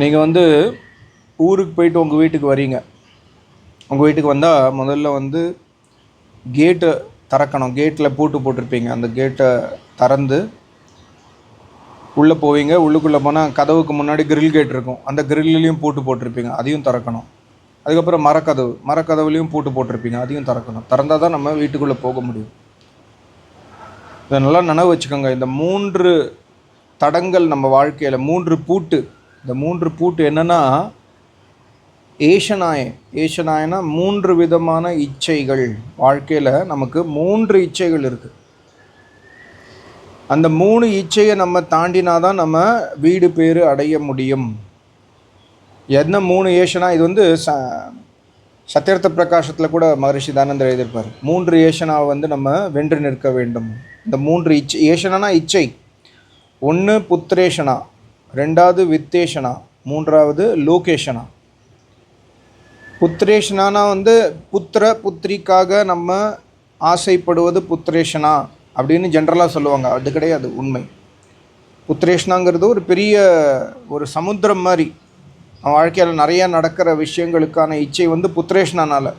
நீங்கள் வந்து ஊருக்கு போயிட்டு உங்கள் வீட்டுக்கு வரீங்க. உங்கள் வீட்டுக்கு வந்தால் முதல்ல வந்து கேட்டை திறக்கணும். கேட்டில் பூட்டு போட்டிருப்பீங்க. அந்த கேட்டை திறந்து உள்ளே போவீங்க. உள்ளுக்குள்ளே போனால் கதவுக்கு முன்னாடி கிரில் கேட் இருக்கும். அந்த கிரில்லையும் பூட்டு போட்டிருப்பீங்க. அதையும் திறக்கணும். அதுக்கப்புறம் மரக்கதவு. மரக்கதவுலையும் பூட்டு போட்டிருப்பீங்க. அதையும் திறக்கணும். திறந்தால் தான் நம்ம வீட்டுக்குள்ளே போக முடியும். இதை நல்லா நினைவு வச்சுக்கோங்க. இந்த மூன்று தடங்கள் நம்ம வாழ்க்கையில் மூன்று பூட்டு இந்த மூன்று பூட்டு என்னென்னா ஏஷனாய. ஏஷனாயனா மூன்று விதமான இச்சைகள். வாழ்க்கையில் நமக்கு மூன்று இச்சைகள் இருக்குது அந்த மூணு இச்சையை நம்ம தாண்டினா தான் நம்ம வீடு பேர் அடைய முடியும். என்ன மூணு ஏஷனா? இது வந்து ச சத்தியர்த்த பிரகாசத்தில் கூட மகரிஷி தானந்தர் எழுதியிருப்பார். மூன்று ஏஷனாவை வந்து நம்ம வென்று நிற்க வேண்டும். இந்த மூன்று இச்சை ஏஷனானா இச்சை. ஒன்று புத்திரேஷனா. ரெண்டாவது வித்தேஷனா? மூன்றாவது லோகேஷனா? புத்திரேஷனானா வந்து புத்திர புத்திரிக்காக நம்ம ஆசைப்படுவது புத்திரேஷனா அப்படின்னு ஜென்ரலாக சொல்லுவாங்க. அது கிடையாது உண்மை. புத்திரேஷனாங்கிறது ஒரு பெரிய ஒரு சமுத்திரம் மாதிரி. வாழ்க்கையில் நிறையா நடக்கிற விஷயங்களுக்கான இச்சை வந்து புத்திரேஷனானால்.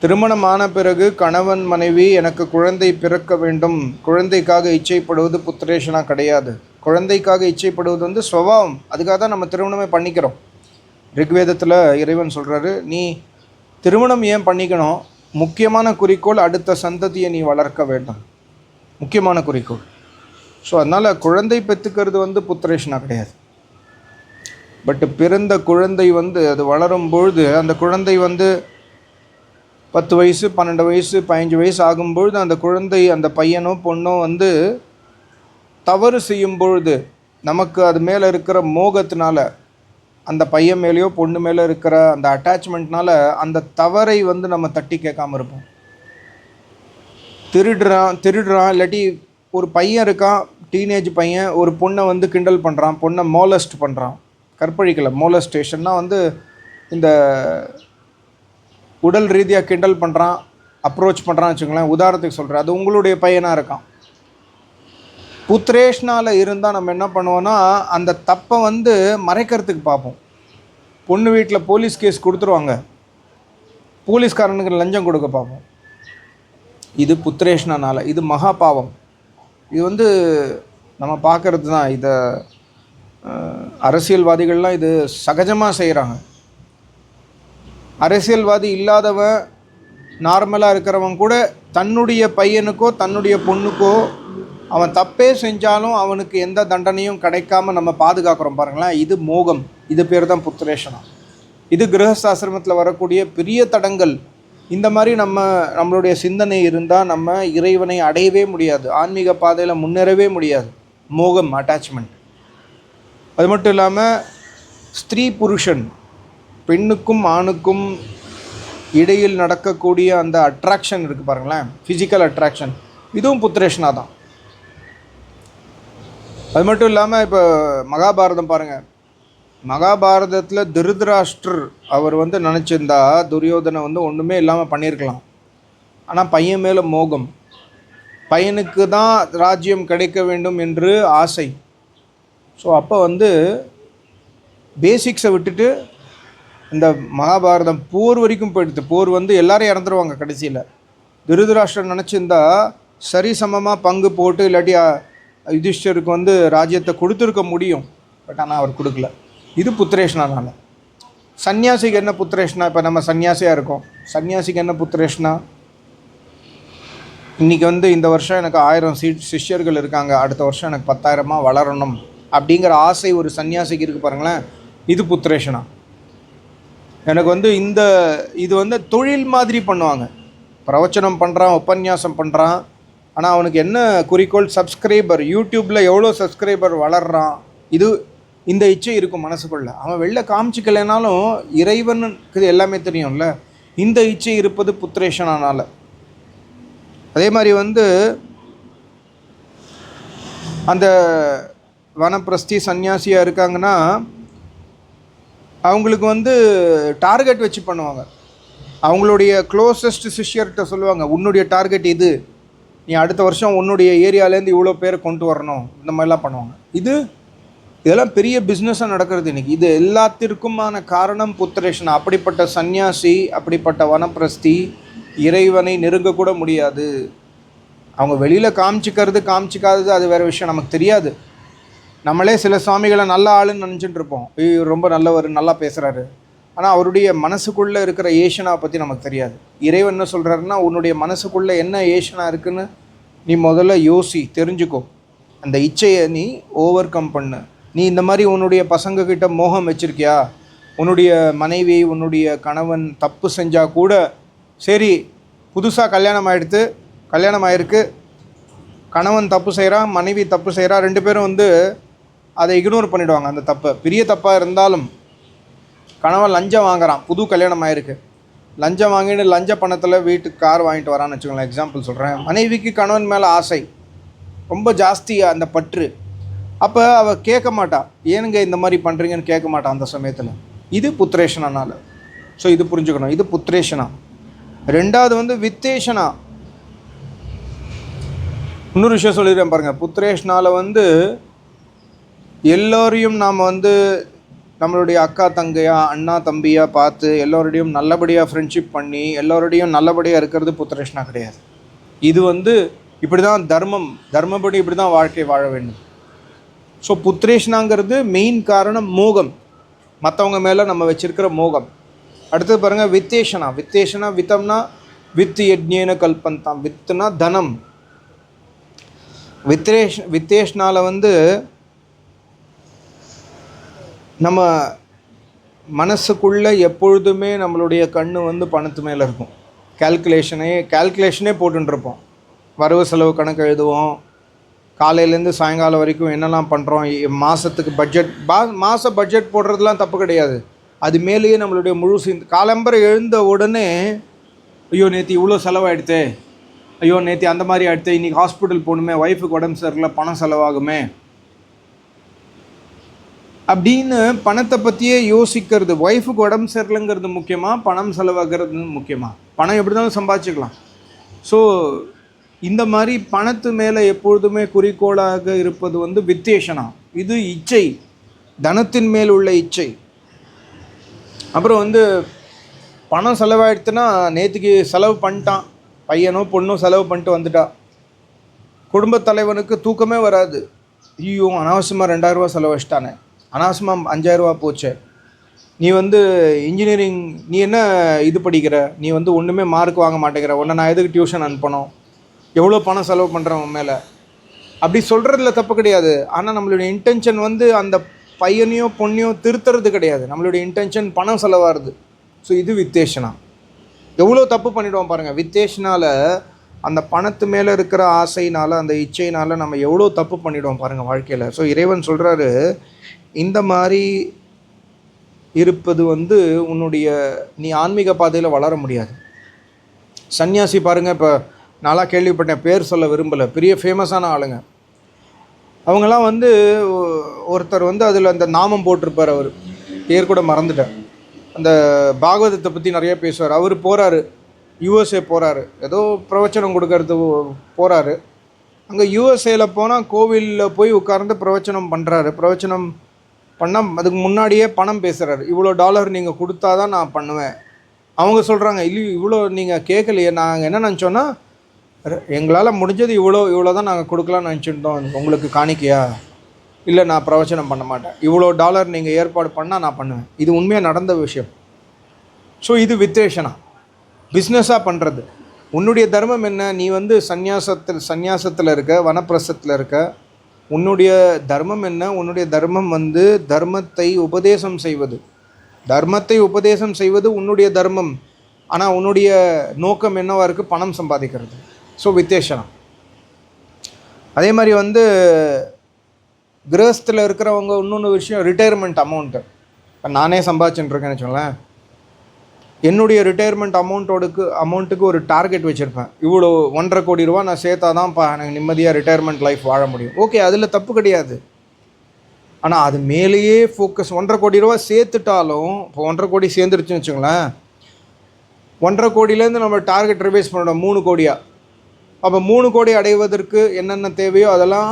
திருமணமான பிறகு கணவன் மனைவி எனக்கு குழந்தை பிறக்க வேண்டும். குழந்தைக்காக இச்சைப்படுவது புத்திரேஷனாக கிடையாது. குழந்தைக்காக இச்சைப்படுவது வந்து ஸ்வபாவம். அதுக்காக தான் நம்ம திருமணமே பண்ணிக்கிறோம். ரிக்வேதத்தில் இறைவன் சொல்கிறாரு நீ திருமணம் ஏன் பண்ணிக்கணும்? முக்கியமான குறிக்கோள் அடுத்த சந்ததியை நீ வளர்க்க வேண்டும். முக்கியமான குறிக்கோள். ஸோ அதனால் குழந்தை பெற்றுக்கிறது வந்து புத்திரேஷனா கிடையாது. பட் பிறந்த குழந்தை வந்து அது வளரும் பொழுது அந்த குழந்தை வந்து பத்து வயசு பன்னெண்டு வயசு பதினஞ்சு வயசு ஆகும்பொழுது அந்த குழந்தை அந்த பையனோ பொண்ணோ வந்து தவறு செய்யும் பொழுது நமக்கு அது மேலே இருக்கிற மோகத்தினால அந்த பையன் மேலேயோ பொண்ணு மேலே இருக்கிற அந்த அட்டாச்மெண்ட்னால அந்த தவறை வந்து நம்ம தட்டி கேட்காம இருப்போம். திருடுறான் திருடுறான் இல்லாட்டி ஒரு பையன் இருக்கான் டீனேஜ் பையன் ஒரு பொண்ணை வந்து கிண்டல் பண்ணுறான் பொண்ணை மோலஸ்ட் பண்ணுறான் கற்பழிக்கலை மோலஸ்டேஷன்னா வந்து இந்த உடல் ரீதியாக கிண்டல் பண்ணுறான் அப்ரோச் பண்ணுறான்னு வச்சுக்கோங்களேன் உதாரணத்துக்கு சொல்கிறேன் அது உங்களுடைய பையனாக இருக்கான். உத்ரேஷ்னாவில் இருந்தால் நம்ம என்ன பண்ணுவோன்னா அந்த தப்பை வந்து மறைக்கிறதுக்கு பார்ப்போம். பொண்ணு வீட்டில் போலீஸ் கேஸ் கொடுத்துருவாங்க. போலீஸ்காரனுக்கு லஞ்சம் கொடுக்க பார்ப்போம். இது புத்ரேஷ்னானால் இது மகா பாவம் இது வந்து நம்ம பார்க்கறது தான். இதை அரசியல்வாதிகள்லாம் இது சகஜமாக செய்கிறாங்க அரசியல்வாதி இல்லாதவன் நார்மலாக இருக்கிறவன் கூட தன்னுடைய பையனுக்கோ தன்னுடைய பொண்ணுக்கோ அவன் தப்பே செஞ்சாலும் அவனுக்கு எந்த தண்டனையும் கிடைக்காம நம்ம பாதுகாக்கிறோம் பாருங்களேன். இது மோகம். இது பேர் தான் புத்திரேஷனம் இது கிரகஸ்தாசிரமத்தில் வரக்கூடிய பெரிய தடங்கள். இந்த மாதிரி நம்ம நம்மளுடைய சிந்தனை இருந்தால் நம்ம இறைவனை அடையவே முடியாது. ஆன்மீக பாதையில் முன்னேறவே முடியாது. மோகம் அட்டாச்மெண்ட் அது மட்டும் இல்லாமல் ஸ்திரீ புருஷன் பெண்ணுக்கும் ஆணுக்கும் இடையில் நடக்கக்கூடிய அந்த அட்ராக்ஷன் இருக்குது பாருங்களேன். ஃபிசிக்கல் அட்ராக்ஷன் இதுவும் புத்திரேஷனாக தான். அது மட்டும் இல்லாமல் இப்போ மகாபாரதம் பாருங்கள் மகாபாரதத்தில் திருதராஷ்டர் அவர் வந்து நினச்சிருந்தா துரியோதனை வந்து ஒன்றுமே இல்லாமல் பண்ணியிருக்கலாம் ஆனால் பையன் மேலே மோகம். பையனுக்கு தான் ராஜ்யம் கிடைக்க வேண்டும் என்று ஆசை. ஸோ அப்போ வந்து பேசிக்ஸை விட்டுட்டு இந்த மகாபாரதம் போர் வரைக்கும் போயிடுது. போர் வந்து எல்லாரும் இறந்துருவாங்க கடைசியில். திருதராஷ்டிரன் நினச்சிருந்தா சரிசமமாக பங்கு போட்டு இல்லாட்டி யுதிஷ்டருக்கு வந்து ராஜ்யத்தை கொடுத்துருக்க முடியும். பட் ஆனால் அவர் கொடுக்கல. இது புத்திரேஷ்னானால. சன்னியாசிக்கு என்ன புத்திரேஷ்னா? இப்போ நம்ம சன்னியாசியாக இருக்கோம். சன்னியாசிக்கு என்ன புத்திரேஷ்னா? இன்றைக்கி வந்து இந்த வருஷம் எனக்கு ஆயிரம் சி சிஷ்யர்கள் இருக்காங்க. அடுத்த வருஷம் எனக்கு பத்தாயிரமாக வளரணும். அப்படிங்கிற ஆசை ஒரு சன்னியாசிக்கு இருக்குது பாருங்களேன். இது புத்திரேஷனா. எனக்கு வந்து இந்த இது வந்து தொழில் மாதிரி பண்ணுவாங்க. பிரவச்சனம் பண்ணுறான் உபன்யாசம் பண்ணுறான் ஆனால் அவனுக்கு என்ன குறிக்கோள்? சப்ஸ்கிரைபர் யூடியூப்பில் எவ்வளோ சப்ஸ்கிரைபர் வளர்றான்? இது இந்த இச்சை இருக்கும் மனசுக்குள்ள. அவன் வெளில காமிச்சிக்கலைனாலும் இறைவனுக்கு எல்லாமே தெரியும்ல. இந்த இச்சை இருப்பது புத்திரேஷனானால. அதே மாதிரி வந்து அந்த வனப்பிரஸ்தி சன்னியாசியாக இருக்காங்கன்னா அவங்களுக்கு வந்து டார்கெட் வச்சு பண்ணுவாங்க. அவங்களுடைய க்ளோசஸ்ட் சிஷ்யர்கிட்ட சொல்லுவாங்க உன்னுடைய டார்கெட் இது. நீ அடுத்த வருஷம் உன்னுடைய ஏரியாலேருந்து இவ்வளோ பேரை கொண்டு வரணும். இந்த மாதிரிலாம் பண்ணுவாங்க. இது இதெல்லாம் பெரிய பிஸ்னஸாக நடக்கிறது இன்றைக்கி இது எல்லாத்திற்குமான காரணம் புத்திரேஷன். அப்படிப்பட்ட சந்நியாசி அப்படிப்பட்ட வனப்பிரஸ்தி இறைவனை நெருங்கக்கூட முடியாது. அவங்க வெளியில் காமிச்சிக்கிறது காமிச்சிக்காதது அது வேறு விஷயம். நமக்கு தெரியாது. நம்மளே சில சுவாமிகளை நல்ல ஆளுன்னு நினச்சிட்டு இருப்போம். ஐயோ இவர் ரொம்ப நல்லவர் நல்லா பேசுகிறாரு ஆனால் அவருடைய மனசுக்குள்ளே இருக்கிற ஏஷனாவை பற்றி நமக்கு தெரியாது. இறைவன் என்ன சொல்கிறாருன்னா உன்னுடைய மனசுக்குள்ளே என்ன ஏஷனா இருக்குன்னு நீ முதல்ல யோசி தெரிஞ்சுக்கோ. அந்த இச்சையை நீ ஓவர் கம் பண்ணு. நீ இந்த மாதிரி உன்னுடைய பசங்கக்கிட்ட மோகம் வச்சுருக்கியா? உன்னுடைய மனைவி உன்னுடைய கணவன் தப்பு செஞ்சால் கூட சரி புதுசாக கல்யாணம் ஆகிடுத்து கல்யாணம் ஆயிருக்கு. கணவன் தப்பு செய்கிறான் மனைவி தப்பு செய்கிறா ரெண்டு பேரும் வந்து அதை இக்னோர் பண்ணிவிடுவாங்க அந்த தப்பை. பெரிய தப்பாக இருந்தாலும் கணவன் லஞ்சம் வாங்குறான். புது கல்யாணம் ஆயிருக்கு. லஞ்சம் வாங்கிட்டு லஞ்ச பணத்தில் வீட்டுக்கு கார் வாங்கிட்டு வரான்னு வச்சுக்கோங்களேன். எக்ஸாம்பிள் சொல்கிறேன் மனைவிக்கு கணவன் மேலே ஆசை. ரொம்ப ஜாஸ்தியாக அந்த பற்று. அப்போ அவள் கேட்க மாட்டா. ஏனுங்க இந்த மாதிரி பண்ணுறீங்கன்னு கேட்க மாட்டா அந்த சமயத்தில். இது புத்திரேஷனானால. ஸோ இது புரிஞ்சுக்கணும். இது புத்திரேஷனா? ரெண்டாவது வந்து வித்தேஷனா? இன்னொரு விஷயம் சொல்லிடுறேன் பாருங்கள் புத்திரேஷனால் வந்து எல்லோரையும் நாம் வந்து நம்மளுடைய அக்கா தங்கையா அண்ணா தம்பியாக பார்த்து எல்லோருடையும் நல்லபடியாக ஃப்ரெண்ட்ஷிப் பண்ணி எல்லோருடையும் நல்லபடியாக இருக்கிறது புத்திரேஷ்னா கிடையாது. இது வந்து இப்படி தான் தர்மம் தர்மப்படி இப்படி தான் வாழ்க்கை வாழ வேண்டும். ஸோ புத்ரேஷ்ணாங்கிறது மெயின் காரணம் மோகம். மற்றவங்க மேலே நம்ம வச்சிருக்கிற மோகம். அடுத்தது பாருங்கள் வித்தேஷனா. வித்தேஷனா வித்தம்னா வித் யஜ்ஞேன கல்பந்தாம். வித்துனா தனம். வித்ரேஷ் வித்தேஷ்னால் வந்து நம்ம மனசுக்குள்ளே எப்பொழுதுமே நம்மளுடைய கண் வந்து பணத்து மேலே இருக்கும். கால்குலேஷனே கால்குலேஷனே போட்டுருப்போம் வரவு செலவு கணக்கு எழுதுவோம். காலையிலேருந்து சாயங்காலம் வரைக்கும் என்னெல்லாம் பண்ணுறோம் மாதத்துக்கு பட்ஜெட் பா மாத பட்ஜெட் போடுறதுலாம் தப்பு கிடையாது. அது மேலேயே நம்மளுடைய முழு சிந்த் காலம்பரை எழுந்த உடனே ஐயோ நேற்று இவ்வளோ செலவாயிடுத்தே. ஐயோ நேற்று அந்த மாதிரி ஆகிடுத்தே இன்றைக்கி ஹாஸ்பிட்டல் போகணுமே. ஒய்ஃபுக்கு உடம்பு சரியில்லை. பணம் செலவாகுமே. அப்படின்னு பணத்தை பற்றியே யோசிக்கிறது. ஒய்ஃபுக்கு உடம்பு சரியில்லைங்கிறது முக்கியமாக பணம் செலவாகிறது முக்கியமாக பணம் எப்படி தான் சம்பாதிச்சுக்கலாம். ஸோ இந்த மாதிரி பணத்து மேலே எப்பொழுதுமே குறிக்கோளாக இருப்பது வந்து வித்தேஷனா இது இச்சை. தனத்தின் மேல் உள்ள இச்சை. அப்புறம் வந்து பணம் செலவாயிடுத்துன்னா நேற்றுக்கு செலவு பண்ணிட்டான். பையனோ பொண்ணோ செலவு பண்ணிட்டு வந்துட்டா. குடும்பத் தலைவனுக்கு தூக்கமே வராது. ஐயோ அனாவசியமாக ரெண்டாயிரரூவா செலவழிச்சிட்டானே. அனாவசியமாக அஞ்சாயிரரூபா போச்சு. நீ வந்து இன்ஜினியரிங் நீ என்ன இது படிக்கிற? நீ வந்து ஒன்றுமே மார்க் வாங்க மாட்டேங்கிற. உன்னை நான் எதுக்கு டியூஷன் அனுப்பணும்? எவ்வளோ பணம் செலவு பண்ணுறேன் உன் மேலே? அப்படி சொல்கிறதுல தப்பு கிடையாது. ஆனால் நம்மளுடைய இன்டென்ஷன் வந்து அந்த பையனையோ பொண்ணையோ திருத்துறது கிடையாது. நம்மளுடைய இன்டென்ஷன் பணம் செலவாகுது ஸோ இது வித்தேஷனா? எவ்வளோ தப்பு பண்ணிவிடுவோம் பாருங்கள் வித்தேஷனால் அந்த பணத்து மேலே இருக்கிற ஆசையினால் அந்த இச்சையினால் நம்ம எவ்வளோ தப்பு பண்ணிவிடுவோம் பாருங்கள் வாழ்க்கையில். ஸோ இறைவன் சொல்கிறாரு இந்த மாதிரி இருப்பது வந்து உன்னுடைய நீ ஆன்மீக பாதையில் வளர முடியாது. சன்னியாசி பாருங்கள் இப்போ நாளாக கேள்விப்பட்டேன் பேர் சொல்ல விரும்பலை. பெரிய ஃபேமஸான ஆளுங்க. அவங்கெல்லாம் வந்து ஒருத்தர் வந்து அதில் அந்த நாமம் போட்டிருப்பார் அவர். பேர் கூட மறந்துட்டேன். அந்த பாகவதத்தை பற்றி நிறைய பேசுவார். அவர் போகிறாரு யூஎஸ்ஏ போகிறாரு ஏதோ பிரவச்சனம் கொடுக்கறது போகிறாரு அங்கே யூஎஸ்ஏல போனால் கோவிலில் போய் உட்கார்ந்து பிரவச்சனம் பண்ணுறாரு பிரவச்சனம் பண்ணால் அதுக்கு முன்னாடியே பணம் பேசுகிறாரு இவ்வளோ டாலர் நீங்கள் கொடுத்தா தான் நான் பண்ணுவேன். அவங்க சொல்கிறாங்க இல்லை இவ்வளோ நீங்கள் கேட்கலையே. நாங்கள் என்ன நினச்சோன்னா எங்களால் முடிஞ்சது இவ்வளோ இவ்வளோ தான் நாங்கள் கொடுக்கலாம்னு நினச்சிருந்தோம். உங்களுக்கு காணிக்கையா? இல்லை நான் பிரவச்சனம் பண்ண மாட்டேன். இவ்வளோ டாலர் நீங்கள் ஏற்பாடு பண்ணால் நான் பண்ணுவேன். இது உண்மையாக நடந்த விஷயம். ஸோ இது வித்ரேஷனா பிஸ்னஸாக பண்ணுறது உன்னுடைய தர்மம் என்ன? நீ வந்து சந்நியாசத்தில் சந்நியாசத்தில் இருக்க வனப்பிரசத்தில் இருக்க உன்னுடைய தர்மம் என்ன? உன்னுடைய தர்மம் வந்து தர்மத்தை உபதேசம் செய்வது. தர்மத்தை உபதேசம் செய்வது உன்னுடைய தர்மம். ஆனால் உன்னுடைய நோக்கம் என்னவா இருக்குது பணம் சம்பாதிக்கிறது. ஸோ வித்தேஷனம் அதே மாதிரி வந்து கிரகஸ்தில் இருக்கிறவங்க இன்னொன்று விஷயம் ரிட்டையர்மெண்ட் அமௌண்ட்டு இப்போ நானே சம்பாதிச்சுட்டுருக்கேன்னு வச்சுக்கோங்களேன். என்னுடைய ரிட்டையர்மெண்ட் அமௌண்ட்டோடுக்கு அமௌண்ட்டுக்கு ஒரு டார்கெட் வச்சுருப்பேன். இவ்வளோ ஒன்றரை கோடி ரூபா நான் சேர்த்தா தான்ப்பா எனக்கு நிம்மதியாக ரிட்டையர்மெண்ட் லைஃப் வாழ முடியும். ஓகே அதில் தப்பு கிடையாது. ஆனால் அது மேலேயே ஃபோக்கஸ் ஒன்றரை கோடி ரூபா சேர்த்துட்டாலும் இப்போ ஒன்றரை கோடி சேர்ந்துருச்சுன்னு வச்சுங்களேன் ஒன்றரை கோடியிலேருந்து நம்ம டார்கெட் ரிவைஸ் பண்ணணும் மூணு கோடியாக அப்போ மூணு கோடி அடைவதற்கு என்னென்ன தேவையோ அதெல்லாம்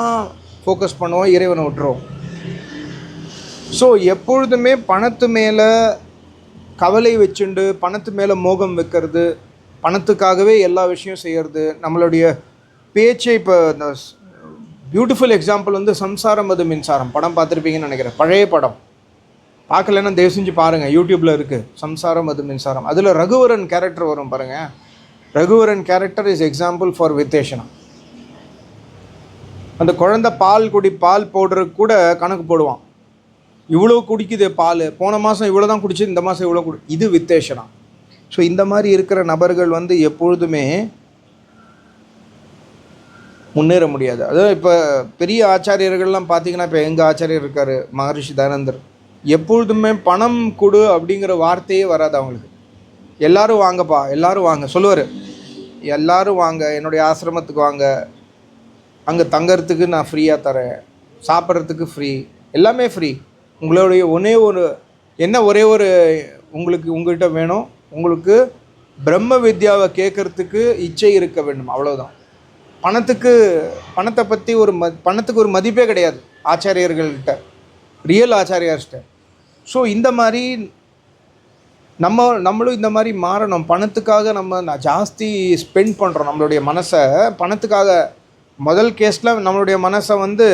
ஃபோக்கஸ் பண்ணுவோம் இறைவனை விட்டுருவோம். ஸோ எப்பொழுதுமே பணத்து மேலே கவலை வச்சுண்டு பணத்து மேலே மோகம் வைக்கிறது பணத்துக்காகவே எல்லா விஷயம் செய்கிறது நம்மளுடைய பேச்சை இப்போ இந்த பியூட்டிஃபுல் எக்ஸாம்பிள் வந்து சம்சாரம் அது மின்சாரம். படம் பார்த்துருப்பீங்கன்னு நினைக்கிறேன். பழைய படம். பார்க்கலன்னா தயவு செஞ்சு பாருங்கள் யூடியூப்பில் இருக்குது சம்சாரம் அது மின்சாரம். அதில் ரகுவரன் கேரக்டர் வரும் பாருங்கள் Raghuvaran character is example for வித்தேஷனா. அந்த குழந்தை பால் குடி பால் பவுடருக்கு கூட கணக்கு போடுவான். இவ்வளோ குடிக்குது பால். போன மாதம் இவ்வளோ தான் குடிச்சு இந்த மாதம் இவ்வளோ குடி. இது வித்தேஷனா. ஸோ இந்த மாதிரி இருக்கிற நபர்கள் வந்து எப்பொழுதுமே முன்னேற முடியாது. அதாவது இப்போ பெரிய ஆச்சாரியர்கள்லாம் பார்த்தீங்கன்னா இப்போ எங்கள் ஆச்சாரியர் இருக்கார்? மகரிஷி தானந்தர். எப்பொழுதுமே பணம் கொடு அப்படிங்கிற வார்த்தையே வராது அவங்களுக்கு. எல்லோரும் வாங்கப்பா எல்லோரும் வாங்க. சொல்லுவார் எல்லாரும் வாங்க என்னுடைய ஆசிரமத்துக்கு வாங்க. அங்கே தங்கிறதுக்கு நான் ஃப்ரீயாக தரேன். சாப்பிட்றதுக்கு ஃப்ரீ எல்லாமே ஃப்ரீ உங்களுடைய ஒரே ஒரு என்ன ஒரே ஒரு உங்களுக்கு உங்கள்கிட்ட வேணும்? உங்களுக்கு பிரம்ம வித்யாவை கேட்குறதுக்கு இச்சை இருக்க வேண்டும் அவ்வளோதான் பணத்துக்கு பணத்தை பற்றி ஒரு ம பணத்துக்கு ஒரு மதிப்பே கிடையாது ஆச்சாரியர்கள்கிட்ட ரியல் ஆச்சாரியார்கிட்ட. ஸோ இந்த மாதிரி நம்ம நம்மளும் இந்த மாதிரி மாறணும். பணத்துக்காக நம்ம ஜாஸ்தி ஸ்பெண்ட் பண்ணுறோம் நம்மளுடைய மனசை. பணத்துக்காக முதல் கேஸில் நம்மளுடைய மனசை வந்து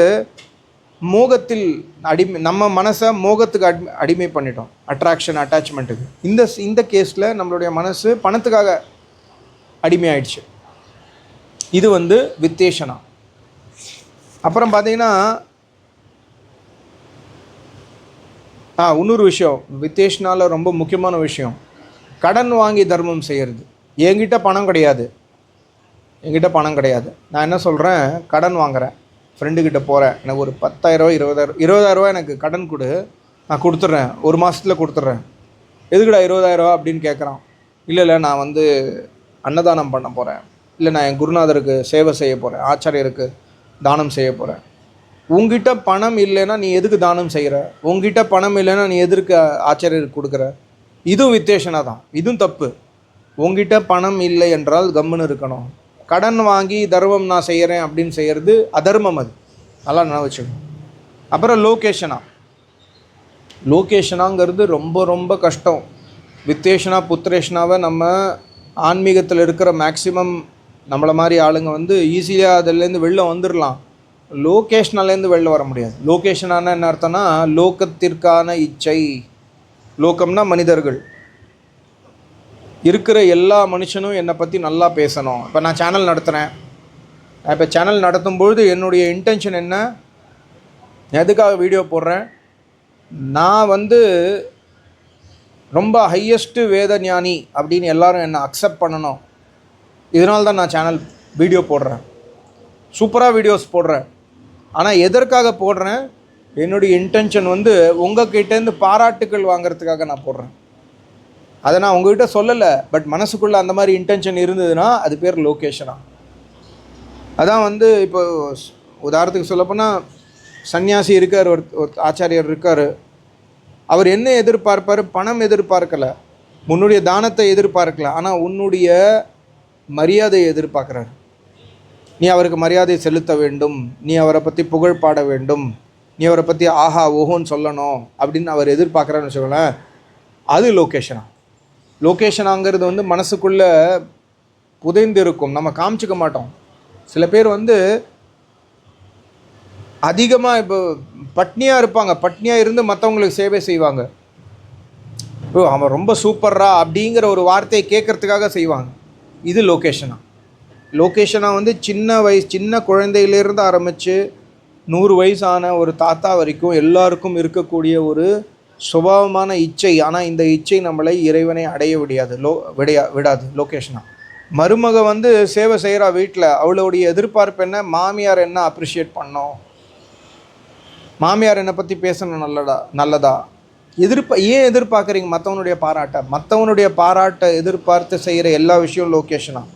மோகத்தில் அடிமை நம்ம மனசை மோகத்துக்கு அடி அடிமை பண்ணிட்டோம். அட்ராக்ஷன் அட்டாச்மெண்ட்டுக்கு இந்த இந்த கேஸில் நம்மளுடைய மனசு பணத்துக்காக அடிமை ஆயிடுச்சு இது வந்து வித்தேஷனா அப்புறம் பார்த்தீங்கன்னா ஆ இன்னொரு விஷயம். வித்தேஷனால் ரொம்ப முக்கியமான விஷயம். கடன் வாங்கி தர்மம் செய்கிறது என்கிட்ட பணம் கிடையாது. என்கிட்ட பணம் கிடையாது. நான் என்ன சொல்கிறேன் கடன் வாங்குகிறேன் ஃப்ரெண்டுக்கிட்ட போகிறேன் எனக்கு ஒரு பத்தாயிரரூவா இருபதாயிரம் இருபதாயிரரூவா எனக்கு கடன் கொடு. நான் கொடுத்துட்றேன் ஒரு மாதத்தில் கொடுத்துட்றேன் எதுக்குடா இருபதாயிரரூவா அப்படின்னு கேட்குறான் இல்லை இல்லை நான் வந்து அன்னதானம் பண்ண போகிறேன் இல்லை நான் என் குருநாதருக்கு சேவை செய்ய போகிறேன் ஆச்சாரியருக்கு தானம் செய்ய போகிறேன் உங்ககிட்ட பணம் இல்லைன்னா நீ எதுக்கு தானம் செய்கிற உங்ககிட்ட பணம் இல்லைன்னா நீ எதற்கு ஆச்சாரியருக்கு கொடுக்குற? இதுவும் வித்தேஷனா தான் இதுவும் தப்பு. உங்ககிட்ட பணம் இல்லை என்றால் கம்முன்னு இருக்கணும். கடன் வாங்கி தர்மம் நான் செய்கிறேன் அப்படின்னு செய்கிறது அதர்மம் அது. நல்லா நினைவு வச்சுக்கணும். அப்புறம் லோகேஷனா லோகேஷனாங்கிறது ரொம்ப ரொம்ப கஷ்டம். வித்தேஷனா புத்திரேஷனாவை நம்ம ஆன்மீகத்தில் இருக்கிற மேக்ஸிமம் நம்மளை மாதிரி ஆளுங்க வந்து ஈஸியாக அதுலேருந்து வெளில வந்துடலாம் லோகேஷனாலேருந்து வெளில வர முடியாது. லோகேஷனான என்ன அர்த்தம்னா லோகத்திற்கான இச்சை. லோகம்னா மனிதர்கள். இருக்கிற எல்லா மனுஷனும் என்னை பற்றி நல்லா பேசணும். இப்போ நான் சேனல் நடத்துகிறேன் இப்போ சேனல் நடத்தும் பொழுது என்னுடைய இன்டென்ஷன் என்ன? எதுக்காக வீடியோ போடுறேன்? நான் வந்து ரொம்ப ஹையஸ்ட்டு வேத ஞானி அப்படின்னு எல்லோரும் என்னை அக்செப்ட் பண்ணணும். இதனால தான் நான் சேனல் வீடியோ போடுறேன். சூப்பராக வீடியோஸ் போடுறேன். ஆனால் எதற்காக போடுறேன்? என்னுடைய இன்டென்ஷன் வந்து உங்கள் கிட்டேருந்து பாராட்டுக்கள் வாங்குறதுக்காக நான் போடுறேன். அதை நான் உங்ககிட்ட சொல்லலை பட் மனசுக்குள்ளே அந்த மாதிரி இன்டென்ஷன் இருந்ததுன்னா அது பேர் லொக்கேஷனாக அதான் வந்து இப்போ உதாரணத்துக்கு சொல்லப்போனால் சன்னியாசி இருக்கார் ஒரு ஆச்சாரியர் இருக்கார். அவர் என்ன எதிர்பார்ப்பார்? பணம் எதிர்பார்க்கலை. உன்னுடைய தானத்தை எதிர்பார்க்கல. ஆனால் உன்னுடைய மரியாதையை எதிர்பார்க்குறாரு. நீ அவருக்கு மரியாதை செலுத்த வேண்டும். நீ அவரை பற்றி புகழ் பாட வேண்டும். நீ அவரை பற்றி ஆஹா ஓஹோன்னு சொல்லணும் அப்படின்னு அவர் எதிர்பார்க்குறான்னு வச்சுக்கோங்களேன். அது லொக்கேஷனா லொக்கேஷனாங்கிறது வந்து மனசுக்குள்ளே புதைந்து இருக்கும் நம்ம காமிச்சிக்க மாட்டோம். சில பேர் வந்து அதிகமாக இப்போ பட்னியாக இருப்பாங்க. பட்னியாக இருந்து மற்றவங்களுக்கு சேவை செய்வாங்க. ஓ அவன் ரொம்ப சூப்பர்ரா அப்படிங்கிற ஒரு வார்த்தையை கேட்குறதுக்காக செய்வாங்க. இது லொக்கேஷனாக லொக்கேஷனாக வந்து சின்ன வயசு சின்ன குழந்தையிலேருந்து ஆரம்பித்து நூறு வயசான ஒரு தாத்தா வரைக்கும் எல்லாருக்கும் இருக்கக்கூடிய ஒரு சுபாவமான இச்சை ஆனால் இந்த இச்சை நம்மளை இறைவனை அடைய விடியாது லோ விடையா விடாது லொக்கேஷனா மருமக வந்து சேவை செய்கிறா வீட்டில் அவளுடைய எதிர்பார்ப்பு என்ன? மாமியார் என்ன அப்ரிஷியேட் பண்ணோம்? மாமியார் என்னை பற்றி பேசணும் நல்லடா நல்லதா? எதிர்ப்ப ஏன் எதிர்பார்க்குறீங்க மற்றவனுடைய பாராட்டை? மற்றவனுடைய பாராட்டை எதிர்பார்த்து செய்கிற எல்லா விஷயம் லொக்கேஷனாக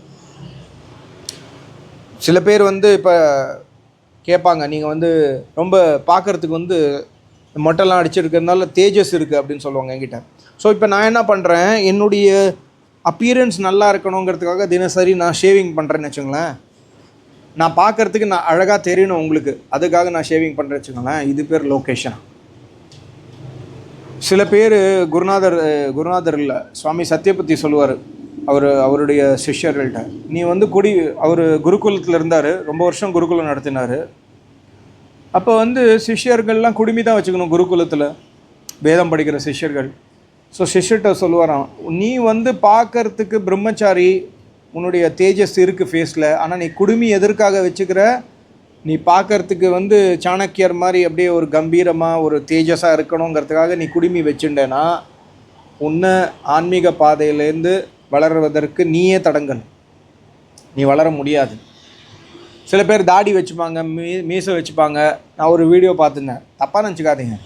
சில பேர் வந்து இப்போ கேட்பாங்க நீங்கள் வந்து ரொம்ப பார்க்குறதுக்கு வந்து மொட்டைலாம் அடிச்சிருக்கிறதுனால தேஜஸ் இருக்குது அப்படின்னு சொல்லுவாங்க என்கிட்ட. ஸோ இப்போ நான் என்ன பண்ணுறேன் என்னுடைய அப்பியரன்ஸ் நல்லா இருக்கணுங்கிறதுக்காக தினசரி நான் ஷேவிங் பண்ணுறேன்னு வச்சுங்களேன் நான் பார்க்கறதுக்கு நான் அழகாக தெரியணும் உங்களுக்கு. அதுக்காக நான் ஷேவிங் பண்ணுறேன் வச்சுக்கோங்களேன். இது பேர் லொக்கேஷன் சில பேர் குருநாதர் குருநாதர் இல்லை சுவாமி சத்யபதி சொல்லுவார். அவர் அவருடைய சிஷ்யர்கள்ட்ட. நீ வந்து குடி அவர் குருகுலத்தில் இருந்தார். ரொம்ப வருஷம் குருகுலம் நடத்தினார். அப்போ வந்து சிஷ்யர்கள்லாம் குடுமி தான் வச்சுக்கணும் குருகுலத்தில். வேதம் படிக்கிற சிஷ்யர்கள். ஸோ சிஷ்யர்கிட்ட சொல்லுவாராம் நீ வந்து பார்க்கறதுக்கு பிரம்மச்சாரி உன்னுடைய தேஜஸ் இருக்குது ஃபேஸில் ஆனால் நீ குடுமி எதற்காக வச்சுக்கிற? நீ பார்க்கறதுக்கு வந்து சாணக்கியர் மாதிரி அப்படியே ஒரு கம்பீரமாக ஒரு தேஜஸாக இருக்கணுங்கிறதுக்காக நீ குடுமி வச்சுட்டேன்னா உன்னை ஆன்மீக பாதையிலேருந்து வளர்வதற்கு நீயே தடங்கல் நீ வளர முடியாது. சில பேர் தாடி வச்சுப்பாங்க மீ மீசை வச்சுப்பாங்க. நான் ஒரு வீடியோ பார்த்துருந்தேன். தப்பாக நினச்சிக்காதீங்க.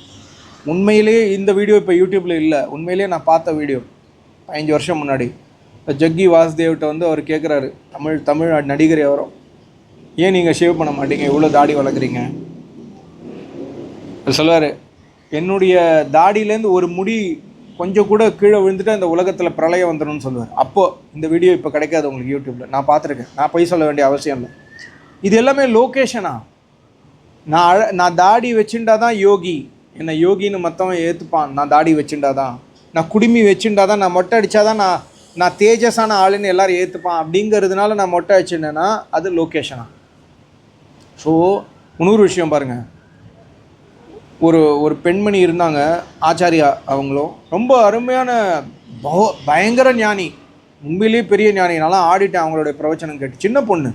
உண்மையிலேயே இந்த வீடியோ இப்போ யூடியூப்பில் இல்லை. உண்மையிலேயே நான் பார்த்த வீடியோ பதினஞ்சு வருஷம் முன்னாடி. ஜக்கி வாசுதேவ்கிட்ட வந்து அவர் கேட்குறாரு தமிழ் தமிழ் நடிகர் எவரோ ஏன் நீங்கள் ஷேவ் பண்ண மாட்டீங்க? இவ்வளோ தாடி வளர்க்குறீங்க. சொல்லுவார் என்னுடைய தாடியிலேருந்து ஒரு முடி கொஞ்சம் கூட கீழே விழுந்துட்டு அந்த உலகத்தில் பிரளயம் வந்துடும்னு சொல்லுவார். அப்போது இந்த வீடியோ இப்போ கிடைக்காது உங்களுக்கு யூடியூப்பில் நான் பார்த்துருக்கேன். நான் போய் சொல்ல வேண்டிய அவசியம் இல்லை. இது எல்லாமே லோகேஷனா நான் அழ நான் தாடி வச்சுட்டா தான் யோகி. என்னை யோகின்னு மற்றவன் ஏற்றுப்பான் நான் தாடி வச்சுட்டா தான் நான் குடுமி வச்சுட்டா தான் நான் மொட்டை அடித்தா தான் நான் நான் தேஜஸான ஆளுன்னு எல்லாரும் ஏற்றுப்பான் அப்படிங்கிறதுனால நான் மொட்டை அடிச்சுட்டேன்னா அது லோகேஷனா ஸோ இன்னொரு விஷயம் பாருங்கள் ஒரு ஒரு பெண்மணி இருந்தாங்க ஆச்சாரியா அவங்களும் ரொம்ப அருமையான பயங்கர ஞானி. உண்மையிலேயே பெரிய ஞானி. நல்லா ஆடிட்டேன் அவங்களுடைய பிரவச்சனம் கேட்டு. சின்ன பொண்ணு.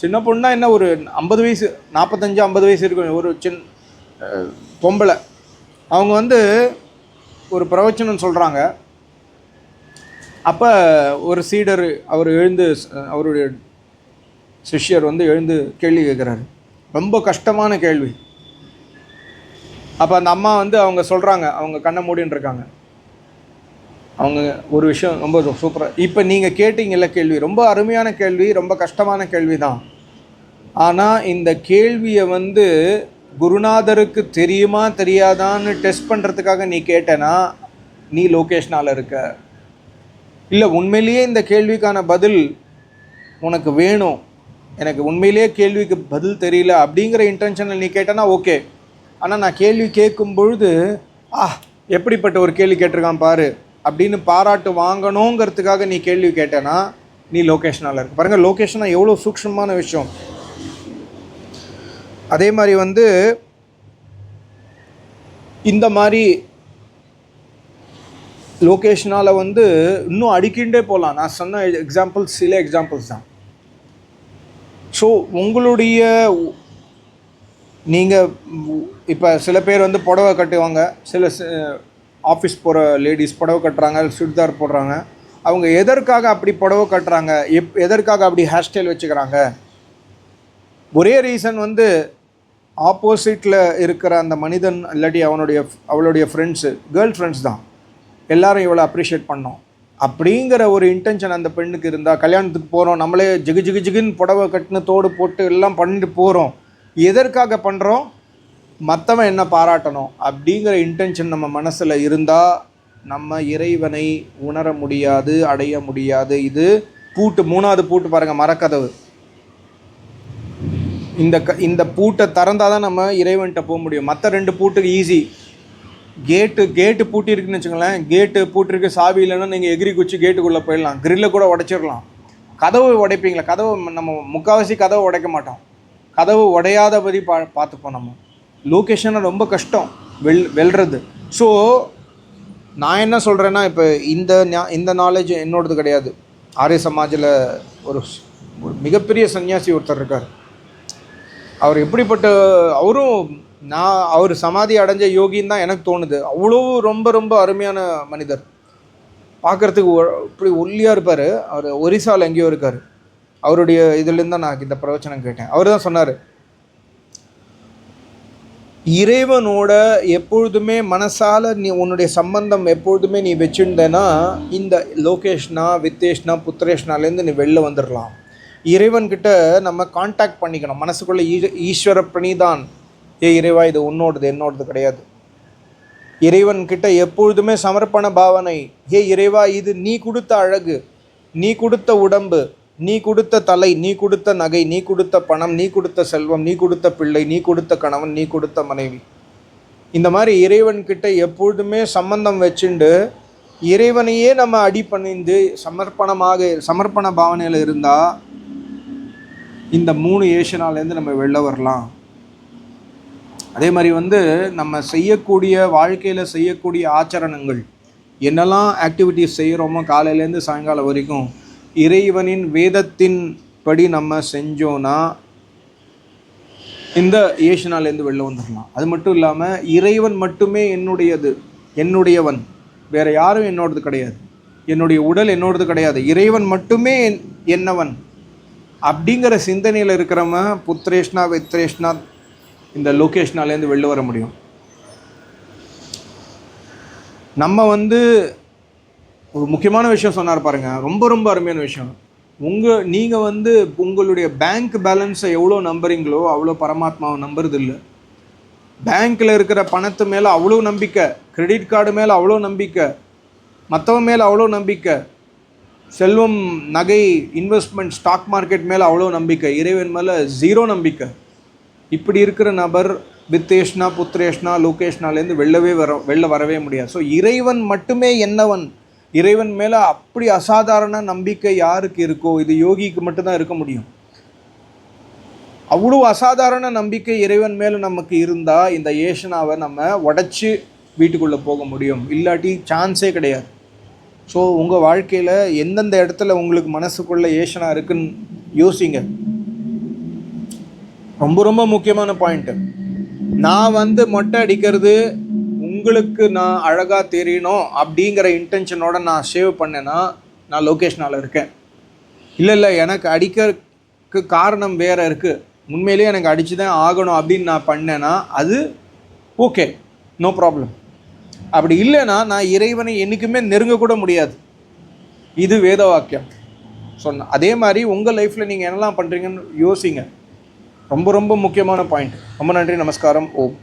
சின்ன பொண்ணுனா என்ன ஒரு ஐம்பது வயசு நாற்பத்தஞ்சு ஐம்பது வயசு இருக்கும். ஒரு சின் பொம்பளை. அவங்க வந்து ஒரு பிரவச்சனம் சொல்கிறாங்க அப்போ ஒரு சீடர் அவர் எழுந்து அவருடைய சிஷ்யர் வந்து எழுந்து கேள்வி கேட்குறாரு. ரொம்ப கஷ்டமான கேள்வி. அப்போ அந்த அம்மா வந்து அவங்க சொல்கிறாங்க அவங்க கண்ணை மூடின்னு இருக்காங்க அவங்க ஒரு விஷயம் ரொம்ப சூப்பராக இப்போ நீங்கள் கேட்டீங்கல்ல கேள்வி ரொம்ப அருமையான கேள்வி ரொம்ப கஷ்டமான கேள்வி தான் ஆனால் இந்த கேள்வியை வந்து குருநாதருக்கு தெரியுமா தெரியாதான்னு டெஸ்ட் பண்ணுறதுக்காக நீ கேட்டேன்னா நீ லொக்கேஷனால் இருக்க. இல்லை உண்மையிலேயே இந்த கேள்விக்கான பதில் உனக்கு வேணும். எனக்கு உண்மையிலேயே கேள்விக்கு பதில் தெரியல அப்படிங்கிற இன்டென்ஷனில் நீ கேட்டனா ஓகே ஆனால் நான் கேள்வி கேட்கும் பொழுது ஆ எப்படிப்பட்ட ஒரு கேள்வி கேட்டிருக்கான் பாரு. அப்படின்னு பாராட்டு வாங்கணுங்கிறதுக்காக நீ கேள்வி கேட்டேன்னா நீ லொக்கேஷனால் இருக்கு. பாருங்கள் லொக்கேஷனாக எவ்வளோ சூக்ஷமான விஷயம். அதே மாதிரி வந்து இந்த மாதிரி லொக்கேஷனால் வந்து இன்னும் அடிக்கின்றே போகலாம் நான் சொன்ன எக்ஸாம்பிள்ஸ் சில எக்ஸாம்பிள்ஸ் தான். ஸோ உங்களுடைய நீங்கள் இப்போ சில பேர் வந்து புடவை கட்டுவாங்க சில ஆஃபீஸ் போகிற லேடிஸ் புடவை கட்டுறாங்க சுடிதார் போடுறாங்க. அவங்க எதற்காக அப்படி புடவை கட்டுறாங்க எப் எதற்காக அப்படி ஹேர் ஸ்டைல் வச்சுக்கிறாங்க? ஒரே ரீசன் வந்து ஆப்போசிட்டில் இருக்கிற அந்த மனிதன் இல்லாட்டி அவனுடைய அவளுடைய ஃப்ரெண்ட்ஸு கேர்ள் ஃப்ரெண்ட்ஸ் தான். எல்லாரும் இவ்வளோ அப்ரிஷியேட் பண்ணோம். அப்படிங்கிற ஒரு இன்டென்ஷன் அந்த பெண்ணுக்கு இருந்தால் கல்யாணத்துக்கு போகிறோம் நம்மளே ஜிகு ஜிகு ஜிகுன்னு புடவை கட்டுன்னு தோடு போட்டு எல்லாம் பண்ணிட்டு போகிறோம் எதற்காக பண்ணுறோம் மற்றவன் என்ன பாராட்டணும் அப்படிங்கிற இன்டென்ஷன் நம்ம மனசில் இருந்தால் நம்ம இறைவனை உணர முடியாது அடைய முடியாது. இது பூட்டு மூணாவது பூட்டு பாருங்கள் மரக்கதவு. இந்த க இந்த பூட்டை திறந்தால் தான் நம்ம இறைவன்கிட்ட போக முடியும். மற்ற ரெண்டு பூட்டுக்கு ஈஸி கேட்டு கேட்டு பூட்டியிருக்குன்னு வச்சுங்களேன் கேட்டு பூட்டிருக்கு சாவி இல்லைன்னா நீங்கள் எகிரி குச்சி கேட்டுக்குள்ளே போயிடலாம். கிரில்லை கூட உடைச்சிடலாம். கதவு உடைப்பீங்களா? கதவு நம்ம முக்கால்வாசி கதவை உடைக்க மாட்டோம். கதவு உடையாதபடி பா பார்த்துப்போம் நம்ம. லொக்கேஷனை ரொம்ப கஷ்டம். வெல் வெல்றது. ஸோ நான் என்ன சொல்கிறேன்னா இப்போ இந்த இந்த நாலேஜ் என்னோடது கிடையாது. ஆரிய சமாஜில் ஒரு ஒரு மிகப்பெரிய சன்னியாசி ஒருத்தர் இருக்கார். அவர் எப்படிப்பட்ட அவரும் நான் அவர் சமாதி அடைஞ்ச யோகின்னு தான் எனக்கு தோணுது. அவ்வளோ ரொம்ப ரொம்ப அருமையான மனிதர். பார்க்குறதுக்கு இப்படி ஒல்லியாக இருப்பார். அவர் ஒரிசாவில் எங்கேயோ இருக்கார். அவருடைய இதுலேருந்து தான் நான் இந்த பிரவச்சனம் கேட்டேன். அவர் தான் சொன்னார் இறைவனோட எப்பொழுதுமே மனசால் நீ உன்னுடைய சம்பந்தம் எப்பொழுதுமே நீ வச்சுருந்தேன்னா இந்த லோகேஷ்னா வித்தேஷ்னா புத்திரேஷ்னாலேருந்து நீ வெளில வந்துடலாம் இறைவன்கிட்ட நம்ம காண்டாக்ட் பண்ணிக்கணும். மனசுக்குள்ளே ஈ ஈஸ்வர பிரணிதான். ஏ இறைவா இது உன்னோடது என்னோடது கிடையாது. இறைவன்கிட்ட எப்பொழுதுமே சமர்ப்பண பாவனை. ஏ இறைவா இது நீ கொடுத்த அழகு நீ கொடுத்த உடம்பு நீ கொடுத்த தலை நீ கொடுத்த நகை நீ கொடுத்த பணம் நீ கொடுத்த செல்வம் நீ கொடுத்த பிள்ளை நீ கொடுத்த கணவன் நீ கொடுத்த மனைவி. இந்த மாதிரி இறைவன்கிட்ட எப்பொழுதுமே சம்பந்தம் வச்சுண்டு இறைவனையே நம்ம அடிப்பணிந்து சமர்ப்பணமாக சமர்ப்பண பாவனையில் இருந்தால் இந்த மூணு ஏஷனாலேருந்து நம்ம வெளில வரலாம். அதே மாதிரி வந்து நம்ம செய்யக்கூடிய வாழ்க்கையில் செய்யக்கூடிய ஆச்சரணங்கள் என்னெல்லாம் ஆக்டிவிட்டிஸ் செய்கிறோமோ காலையிலேருந்து சாயங்காலம் வரைக்கும் இறைவனின் வேதத்தின் படி நம்ம செஞ்சோன்னா இந்த ஏஷனாலேருந்து வெளில வந்துடலாம். அது மட்டும் இல்லாமல் இறைவன் மட்டுமே என்னுடையது என்னுடையவன். வேற யாரும் என்னோடது கிடையாது. என்னுடைய உடல் என்னோடது கிடையாது. இறைவன் மட்டுமே என்னவன். அப்படிங்கிற சிந்தனையில் இருக்கிறவன் புத்திரேஷ்னா வித்ரேஷ்னா இந்த லொக்கேஷ்னாலேருந்து வெளில வர முடியும். நம்ம வந்து ஒரு முக்கியமான விஷயம் சொன்னார் பாருங்க. ரொம்ப ரொம்ப அருமையான விஷயம். உங்கள் நீங்கள் வந்து உங்களுடைய பேங்க் பேலன்ஸை எவ்வளோ நம்புறீங்களோ அவ்வளோ பரமாத்மாவை நம்புறது இல்லை பேங்க்கில் இருக்கிற பணத்து மேலே அவ்வளோ நம்பிக்கை கிரெடிட் கார்டு மேலே அவ்வளோ நம்பிக்கை மற்றவன் மேலே அவ்வளோ நம்பிக்கை செல்வம் நகை இன்வெஸ்ட்மெண்ட் ஸ்டாக் மார்க்கெட் மேலே அவ்வளோ நம்பிக்கை இறைவன் மேலே ஜீரோ நம்பிக்கை. இப்படி இருக்கிற நபர் வித்தேஷ்னா புத்ரேஷ்னா லோகேஷ்னாலேருந்து வெளிலவே வர வெளில வரவே முடியாது. ஸோ இறைவன் மட்டுமே என்னவன்? இறைவன் மேலே அப்படி அசாதாரண நம்பிக்கை யாருக்கு இருக்கோ இது யோகிக்கு மட்டும்தான் இருக்க முடியும். அவ்வளோ அசாதாரண நம்பிக்கை இறைவன் மேலே நமக்கு இருந்தால் இந்த ஏஷனாவை நம்ம உடச்சி வீட்டுக்குள்ளே போக முடியும். இல்லாட்டி சான்ஸே கிடையாது. ஸோ உங்கள் வாழ்க்கையில் எந்தெந்த இடத்துல உங்களுக்கு மனசுக்குள்ளே ஏஷனா இருக்குன்னு யோசிங்க. ரொம்ப ரொம்ப முக்கியமான பாயிண்ட்டு நான் வந்து மொட்டை அடிக்கிறது உங்களுக்கு நான் அழகாக தெரியணும் அப்படிங்கிற இன்டென்ஷனோட நான் சேவ் பண்ணேன்னா நான் லொக்கேஷனால் இருக்கேன். இல்லை இல்லை எனக்கு அடிக்கிறதுக்கு காரணம் வேறு இருக்குது உண்மையிலேயே எனக்கு அடித்து தான் ஆகணும் அப்படின்னு நான் பண்ணேன்னா அது ஓகே நோ ப்ராப்ளம் அப்படி இல்லைன்னா நான் இறைவனை என்றைக்குமே நெருங்கக்கூட முடியாது. இது வேத வாக்கியம். சொன்ன அதே மாதிரி உங்கள் லைஃப்பில் நீங்கள் என்னெல்லாம் பண்ணுறீங்கன்னு யோசிங்க. ரொம்ப ரொம்ப முக்கியமான பாயிண்ட் ரொம்ப நன்றி நமஸ்காரம். ஓம்.